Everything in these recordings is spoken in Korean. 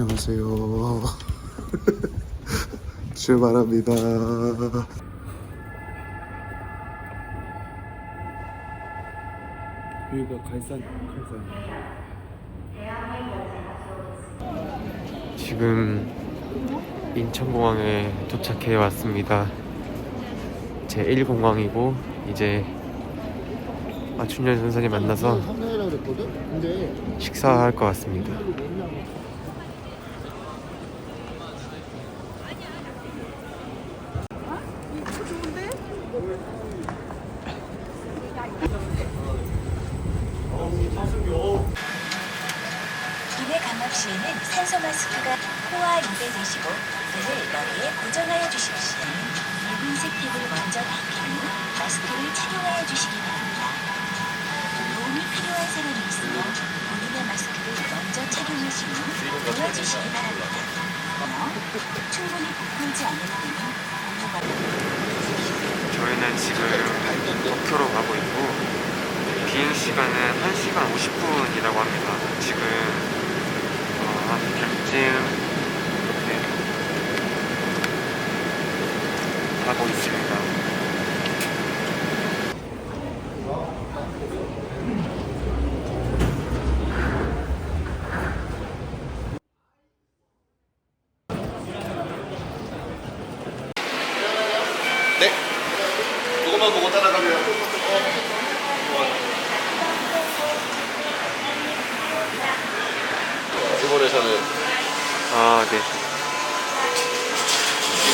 안녕하세요. 출발합니다. 여기가 갈산 갈산. 지금 인천공항에 도착해 왔습니다. 제 1공항이고 이제 마춘열 선생님 만나서 식사할 것 같습니다. 기내 감압 산소 마스크가 입에 대시고 그를 머리에 고정하여 주십시오. 붉은색 팁을 먼저 당긴 후 마스크를 착용하여 주시기 바랍니다. 도움이 필요한 사람이 있으면 본인의 마스크를 먼저 착용하신 후 놓아주시기 바랍니다. 어? 충분히 않을 때는 고무가 저희는 지금 도쿄로 가고 있고 비행 시간은 1시간 50분이라고 합니다. 지금 어, 한 반쯤 이렇게 가고 있습니다. 네. 그것만 보고 따라가면. 일본에서는 아, 네.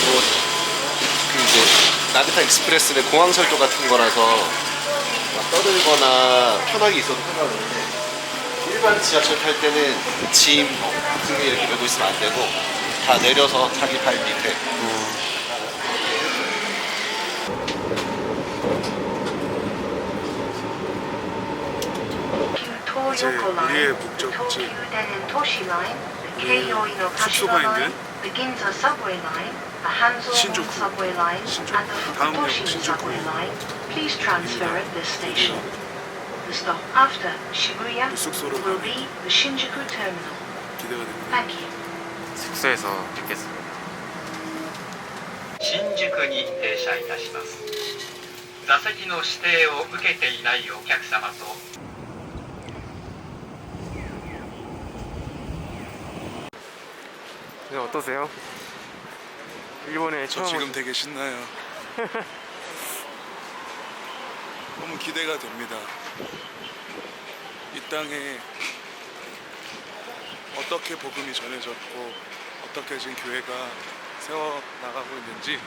뭐, 그 이제 익스프레스는 공항 설도 같은 거라서 막 떠들거나 편하게 있어도 상관없는데 일반 지하철 탈 때는 짐 등에 이렇게 메고 있으면 안 되고 다 내려서 자기 발 밑에. 이제 우리의 목적지 숙소가 있는 신주쿠. 신주쿠. 다음 역 신주쿠입니다. Please transfer at this station. The stop after Shibuya 그 숙소로 will 가기 be the Shinjuku terminal. 기대가 됩니다. Thank you. 숙소에서 뵙겠습니다. 新宿に停車いたします座席の指定を受けていないお客様と 네, 어떠세요? 일본에 저 처음 지금 되게 신나요. 너무 기대가 됩니다. 이 땅에 어떻게 복음이 전해졌고 어떻게 지금 교회가 세워 나가고 있는지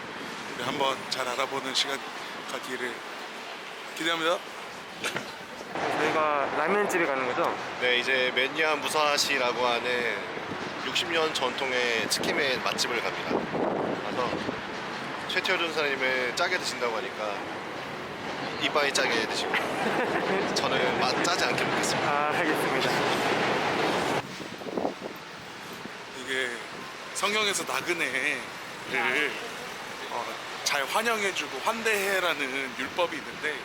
우리 한번 잘 알아보는 시간 갖기를 기대합니다. 저희가 라면집에 가는 거죠? 네, 이제 맨야 무사시라고 하는 60년 전통의 치킨맨 맛집을 갑니다. 가서 최태호 전사님을 짜게 드신다고 하니까 이빨이 짜게 드시고 저는 맛 짜지 않게 먹겠습니다. 아, 알겠습니다. 이게 성경에서 나그네를 어, 잘 환영해주고 환대해라는 율법이 있는데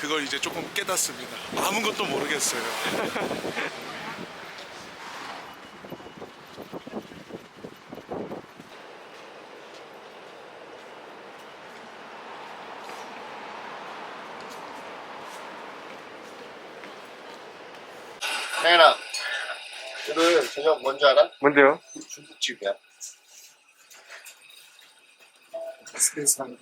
그걸 이제 조금 깨닫습니다. 아무것도 모르겠어요. 혜연아, 오늘 저녁 뭔데요? 중국집이야. 세상에.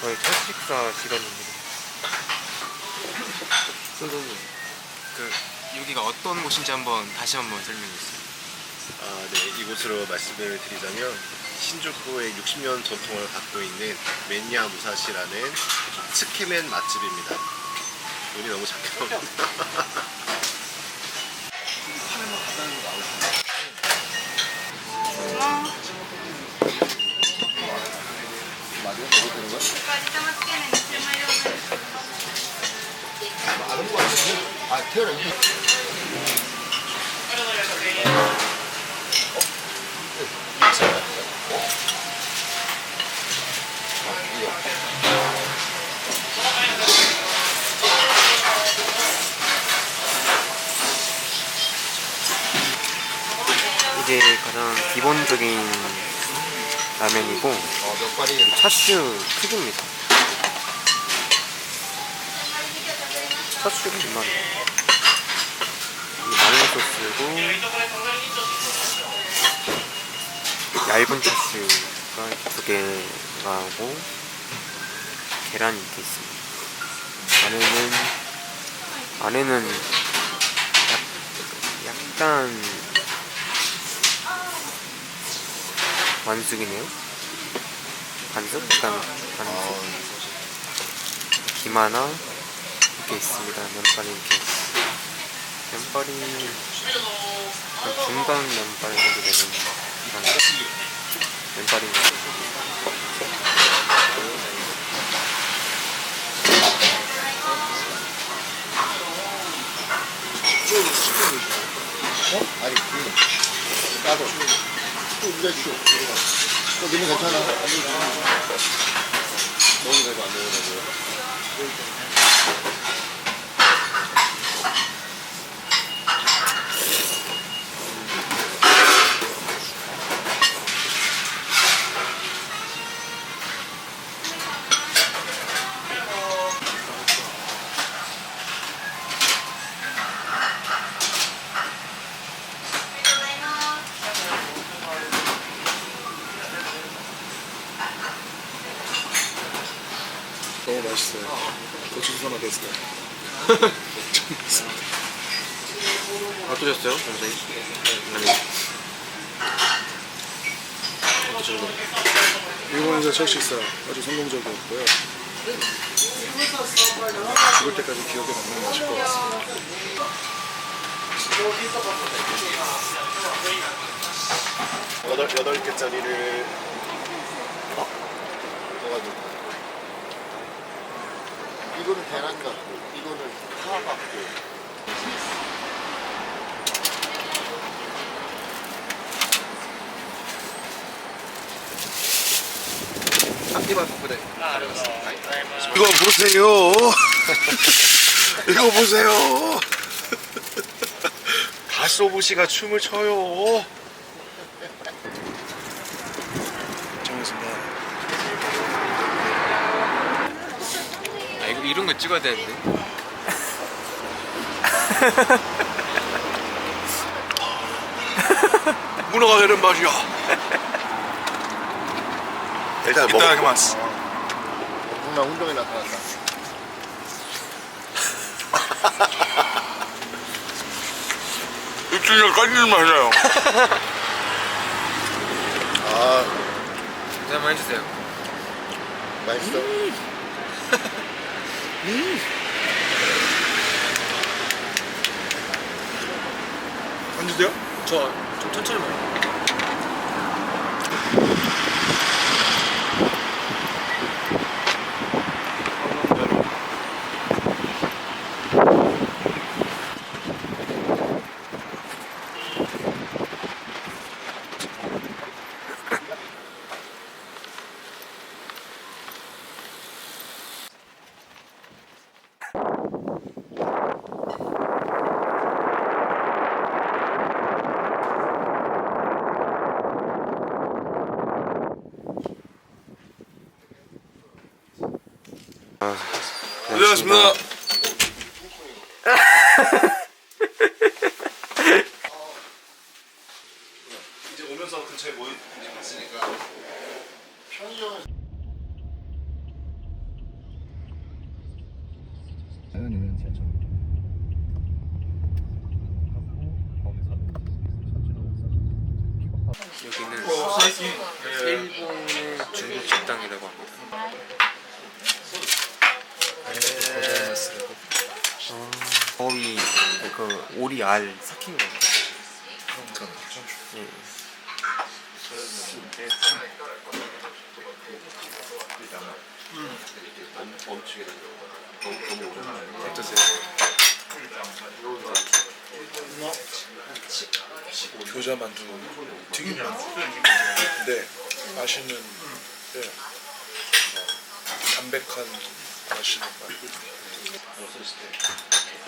저희 첫 식사 시간입니다. 선생님, 그 여기가 어떤 곳인지 한번 다시 한번 설명해 주세요. 아, 네, 이곳으로 말씀을 드리자면 신주쿠의 60년 전통을 갖고 있는 맨야 무사시라는 스키맨 맛집입니다. 눈이 너무 작게 나옵니다. 아는 거 같은데? 아, 태어나 일반적인 라면이고 차슈 크기입니다. 차슈가 이만 이 마늘 소스고 얇은 차슈가 두 개가 하고 계란이 이렇게 있습니다. 안에는 안에는 약, 약간 완숙이네요. 반숙? 약간 반숙. 김 하나 이렇게 있습니다. 면발이 이렇게 면발이 한 중간 면발 정도 되는 그런 면발인 것 같아요. 아니 그 따로 또 우리가 쇼또 너무 괜찮아. 너무 되고 안 되고 너무 맛있어요. 고추소나 됐어요. 어떠셨어요, 선생님? 일본에서 첫 식사 아주 성공적이었고요. 죽을 때까지 기억에 남는 맛일 것 같습니다. 여덟 여덟 개짜리를 어? 넣어가지고 이거는 계란 같고 이거는 파 같고 이거 보세요. 이거 보세요. 가소부시가 춤을 춰요. 정했습니다. 아, 이거 이런 거 찍어야 되는데. 문어가 되는 맛이야. 일단 이따 그만스. 엄청난 운동에 나타났다 입술이 까지는 맛이에요. 아 네, 한번 해주세요. 맛있어 안 주세요? 저 좀 천천히 먹어요. 고생하셨습니다. 이제 오면서 근처에 뭐 이제 봤으니까 편의점은 여기는 일본의 중국 식당이라고 합니다. 어, 거의 그 오리 알 삭힌. 예. 너무 너무 오래 교자 만두, 튀김 만두. 근데 맛있는 네. 어, 담백한 맛있는 맛. そして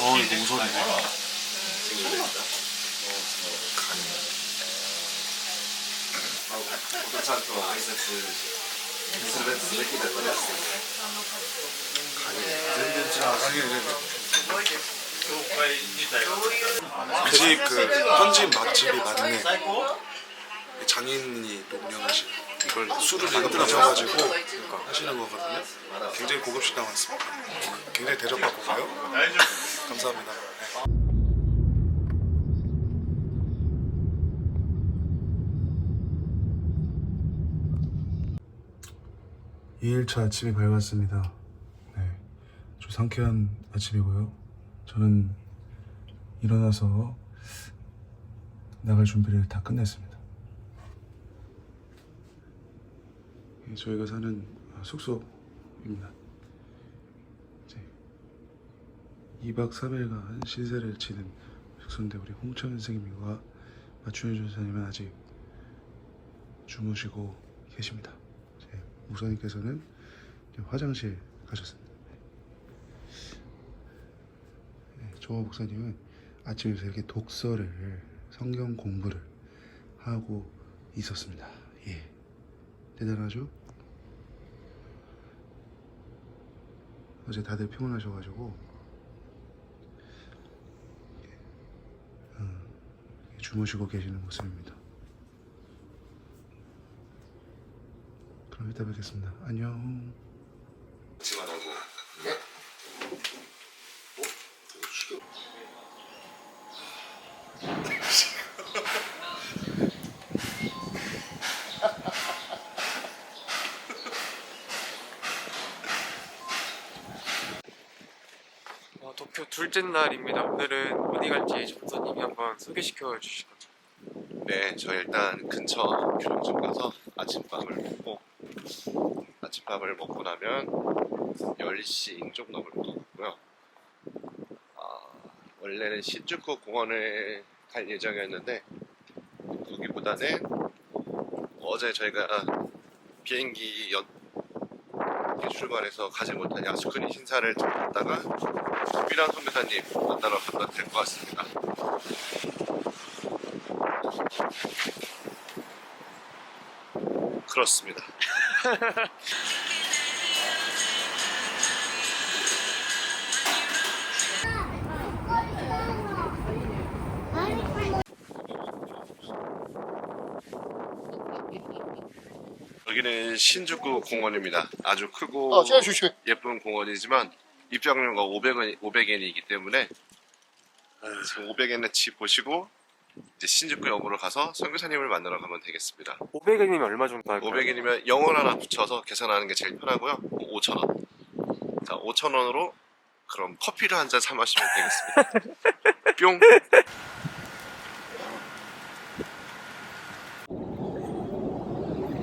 어 이거 우선이네. 그 집 그 현지 맛집이 맞네. 장인이 또 운영하신 이걸 술을 만들어셔가지고 하시는 거거든요. 굉장히 고급 식당 같습니다. 굉장히 대접받고 가요. 감사합니다. 네. 2일차 아침이 밝았습니다. 네, 좀 상쾌한 아침이고요. 저는 일어나서 나갈 준비를 다 끝냈습니다. 저희가 사는 숙소입니다. 이제 2박 3일간 신세를 치는 숙소인데 우리 홍천 선생님과 맞춘현 전사님은 아직 주무시고 계십니다. 제 목사님께서는 화장실 가셨습니다. 네, 저 목사님은 아침에서 이렇게 독서를 성경 공부를 하고 있었습니다. 예, 대단하죠? 어제 다들 피곤하셔가지고 어, 주무시고 계시는 모습입니다. 그럼 이따 뵙겠습니다. 안녕. 어, 도쿄 둘째 날입니다. 오늘은 어디 갈지 전사님이 한번 소개시켜 주시죠. 네, 저 일단 근처 교량점 가서 아침밥을 먹고 아침밥을 먹고 나면 10시 좀 넘을 것 같고요. 아, 원래는 신주쿠 공원을 갈 예정이었는데 거기보다는 어제 저희가 비행기 연 출발해서 가지 못한 야스쿠니 신사를 좀 갔다가 미란 선배사님 만나러 가도 될것 같습니다. 그렇습니다. 여기는 신주쿠 공원입니다. 아주 크고 예쁜 공원이지만 입장료가 500원, 500엔이기 때문에 지금 500엔어치 보시고 이제 신주쿠 역으로 가서 선교사님을 만나러 가면 되겠습니다. 500엔이면 얼마 정도 할까요? 500엔이면 0원 하나 붙여서 계산하는 게 제일 편하고요. 5,000원. 자, 5,000원으로 그럼 커피를 한 잔 사 마시면 되겠습니다. 뿅!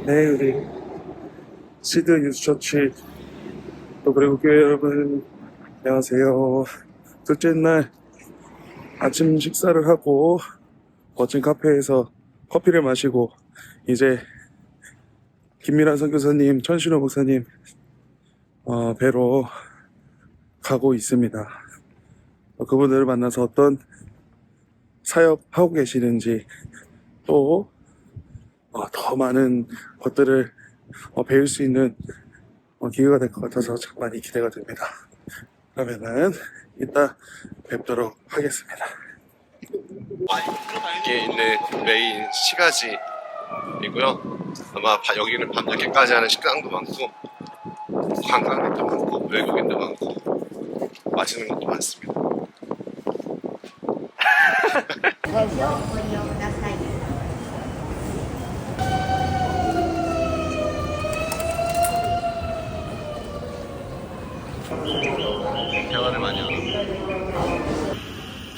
네, 우리 시드 뉴스처치 또 그리고 교회 여러분 안녕하세요. 둘째 날 아침 식사를 하고 멋진 카페에서 커피를 마시고 이제 김미란 선교사님, 천신호 목사님 어, 뵈러 가고 있습니다. 어, 그분들을 만나서 어떤 사역하고 계시는지 또 어, 더 많은 것들을 어, 배울 수 있는 어, 기회가 될 것 같아서 참 많이 기대가 됩니다. 그러면은 이따 뵙도록 하겠습니다. 이게 있는 메인 시가지이고요. 아마 바- 여기는 밤늦게까지 하는 식당도 많고 관광객도 많고 외국인도 많고 맛있는 것도 많습니다.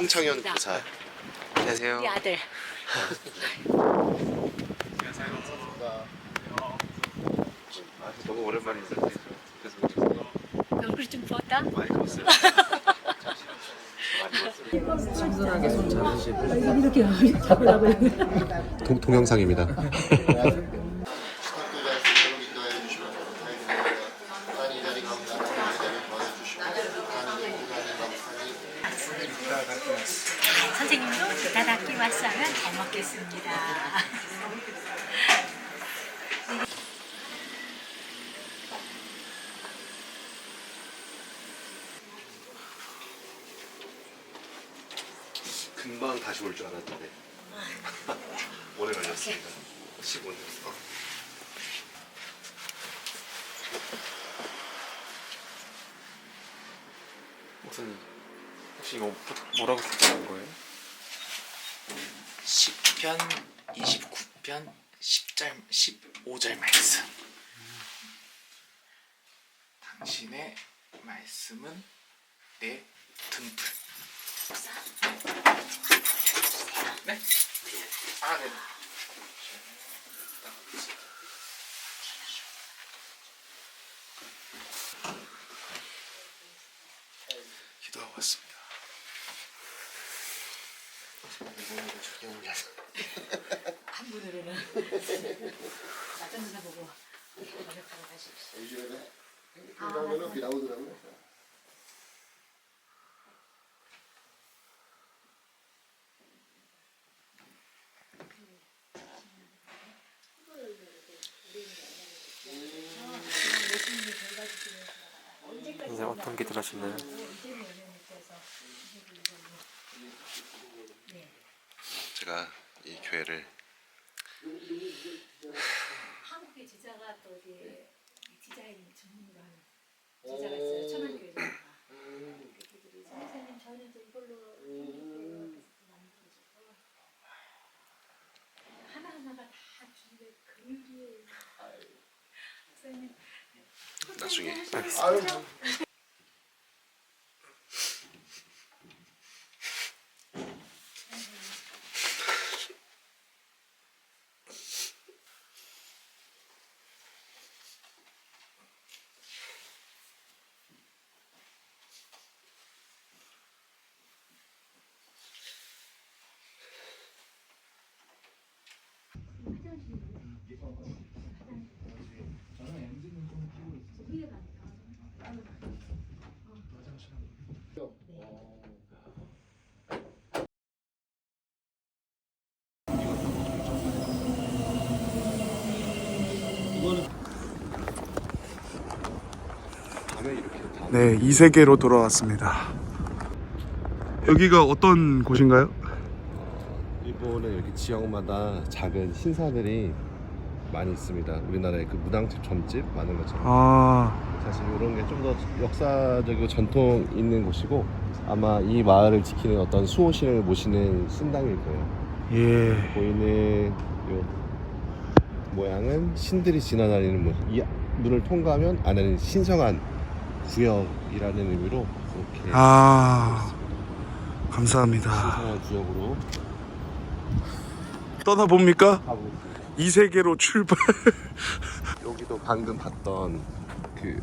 홍창현 교사 안녕하세요. 아들. 너무 오랜만이죠. 얼굴 좀 부었다. 동, 동영상입니다. 선생님도 부다닥기 마스 하면 잘 먹겠습니다. 금방 다시 올 줄 알았는데 오래 걸렸습니다. 15년. 목사님 혹시 이거 뭐라고 쓰는 거예요? 10편 29편 10절 15절 말씀 당신의 말씀은 내 등불 네? 아 네. 기도하고 왔습니다. 한 분으로는 맞은 보고 노력하고 가십시오. 선생님 어떤 기도를 하시나요? 제가 이 교회를 한국의 지자가 또 어디 디자인 전문으로 하는 지자가 있어요. 천안교회가. 선생님 저는 이제 이걸로 만들어주고 하나하나가 다. 선생님 나중에 네, 이 세계로 돌아왔습니다. 여기가 어떤 곳인가요? 일본의 여기 지역마다 작은 신사들이 많이 있습니다. 우리나라의 그 무당집 점집 많은 것처럼 아, 사실 이런 게 좀 더 역사적이고 전통 있는 곳이고 아마 이 마을을 지키는 어떤 수호신을 모시는 신당일 거예요. 예. 보이는 요 모양은 신들이 지나다니는 문. 이 문을 통과하면 안에는 신성한 구역이라는 의미로 이렇게 아, 감사합니다. 신성한 구역으로 떠나봅니까? 가보겠습니다. 이 세계로 출발. 여기도 방금 봤던 그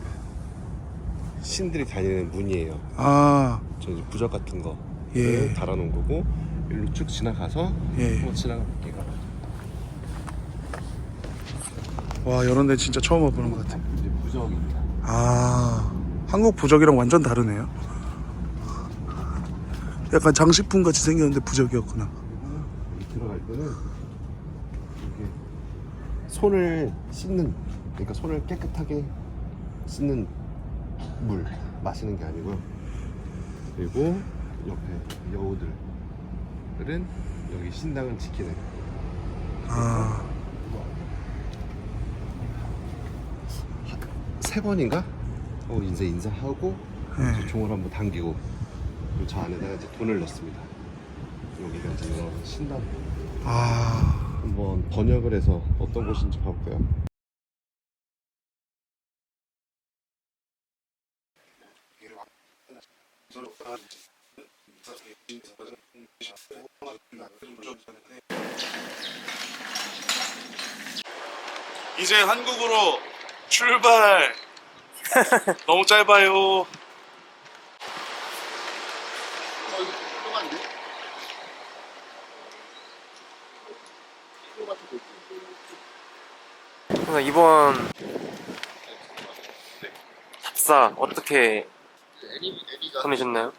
신들이 다니는 문이에요. 아, 저 이제 부적 같은 거 예. 달아놓은 거고 일로 쭉 지나가서 예. 또 지나갈게요. 와, 이런 데 진짜 처음 와보는 것 같아. 이제 부적입니다. 아, 한국 부적이랑 완전 다르네요. 약간 장식품 같이 생겼는데 부적이었구나. 들어갈 때는 이렇게 손을 씻는 그러니까 손을 깨끗하게 씻는 물 마시는 게 아니고요. 그리고 옆에 여우들은 여기 신당을 지키는 아, 세 번인가? 어, 이제 인사하고 네. 이제 종을 한번 당기고 그리고 저 안에다가 이제 돈을 넣습니다. 여기가 이제 이런 신당 아, 한번 번역을 해서 어떤 곳인지 봐볼까요? 이제 한국으로 출발. 너무 짧아요. 그래서 이번 답사 어떻게 보내셨나요?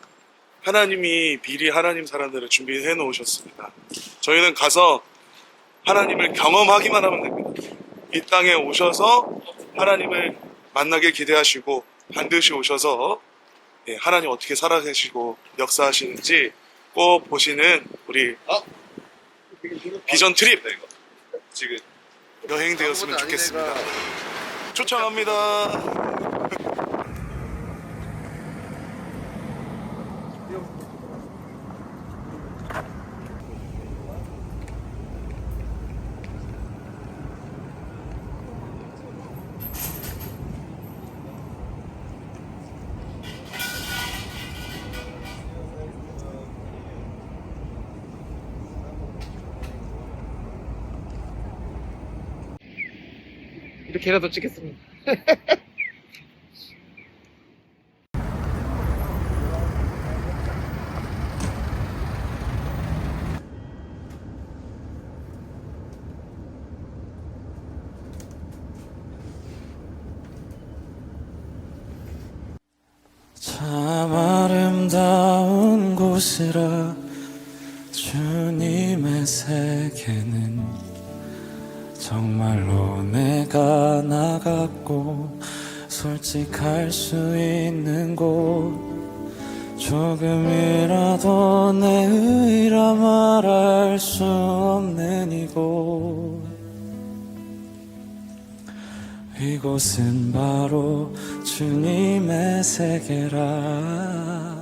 하나님이 미리 하나님 사람들을 준비해 놓으셨습니다. 저희는 가서 하나님을 경험하기만 하면 됩니다. 이 땅에 오셔서 하나님을 만나길 기대하시고 반드시 오셔서 예, 하나님 어떻게 살아계시고 역사하시는지 꼭 보시는 우리 비전 트립 지금 여행 되었으면 좋겠습니다. 초청합니다. 이렇게라도 찍겠습니다. 정말로 내가 나갔고 솔직할 수 있는 곳. 조금이라도 내 의라 말할 수 없는 이곳. 이곳은 바로 주님의 세계라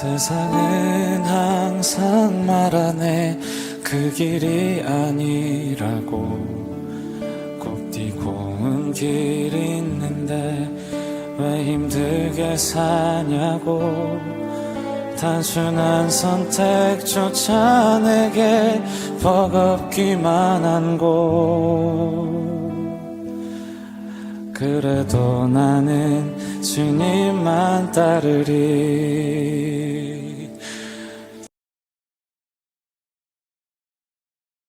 세상은 항상 말하네. 그 길이 아니라고. 곱디고 온 길이 있는데 왜 힘들게 사냐고. 단순한 선택조차 내게 버겁기만 한 곳 그래도 나는 주님만 따르리